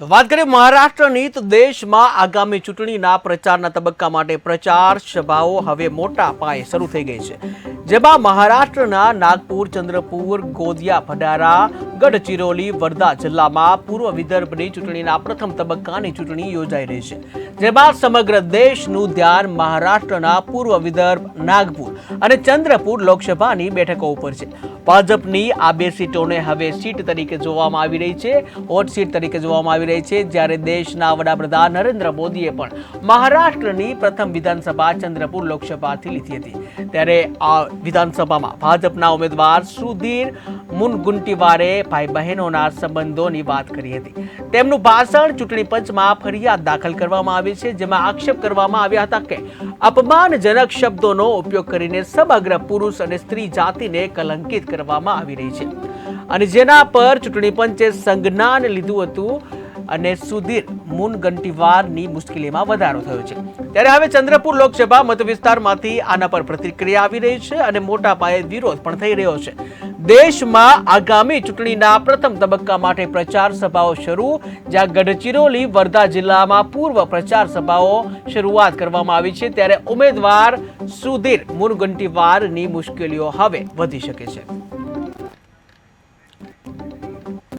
વાત કરીએ મહારાષ્ટ્રની તો દેશમાં આગામી ચૂંટણીના પ્રચારના તબક્કા માટે પ્રચાર સભાઓ હવે મોટા પાયે શરૂ થઈ ગઈ છે. જેમાં મહારાષ્ટ્રના નાગપુર, ચંદ્રપુર, ગોદિયા, ભડારા, ગઢચિરોલી, વર્ધા જિલ્લામાં પૂર્વ વિદર્ભની ચૂંટણીના પ્રથમ તબક્કાની ચૂંટણી યોજાઈ રહી છે. જેમાં સમગ્ર દેશનું ધ્યાન મહારાષ્ટ્રના પૂર્વ વિદર્ભ, નાગપુર અને ચંદ્રપુર લોકસભાની બેઠકો ઉપર છે. ભાજપની આ બે સીટોને હવે સીટ તરીકે જોવામાં આવી રહી છે. હોટ સીટ તરીકે જોવામાં આવી રહી છે, જ્યારે દેશના વડાપ્રધાન નરેન્દ્ર મોદીએ પણ મહારાષ્ટ્રની પ્રથમ વિધાનસભા ચંદ્રપુર લોકસભાથી લીધી હતી. ત્યારે આ વિધાનસભામાં ભાજપના ઉમેદવાર સુધીર મુનગુંટીવારે ભાઈ બહેનોના સંબંધોની વાત કરી હતી. તેમનું ભાષણ ચૂંટણી પંચમાં ફરિયાદ દાખલ કરવામાં આવી છે, જેમાં આક્ષેપ કરવામાં આવ્યા હતા કે અપમાનજનક શબ્દોનો ઉપયોગ કરીને સમગ્ર પુરુષ અને સ્ત્રી જાતિને કલંકિત કરવામાં આવી રહી છે. અને જેના પર ચૂંટણી પંચે સંજ્ઞાન લીધું હતું અને સુધીર મુનગંટીવારની મુશ્કેલીમાં વધારો થયો છે. ત્યારે હવે ચંદ્રપુર લોકસભા મતવિસ્તારમાંથી આના પર પ્રતિક્રિયા આવી રહી છે અને મોટા પાયે વિરોધ પણ થઈ રહ્યો છે. દેશમાં આગામી ચૂંટણીના પ્રથમ તબક્કા માટે પ્રચાર સભાઓ શરૂ, જ્યાં ગઢચિરોલી, વર્ધા જિલ્લામાં પૂર્વ પ્રચાર સભાઓ શરૂઆત કરવામાં આવી છે. ત્યારે ઉમેદવાર સુધીર મુનગંટીવારની મુશ્કેલીઓ હવે વધી શકે છે.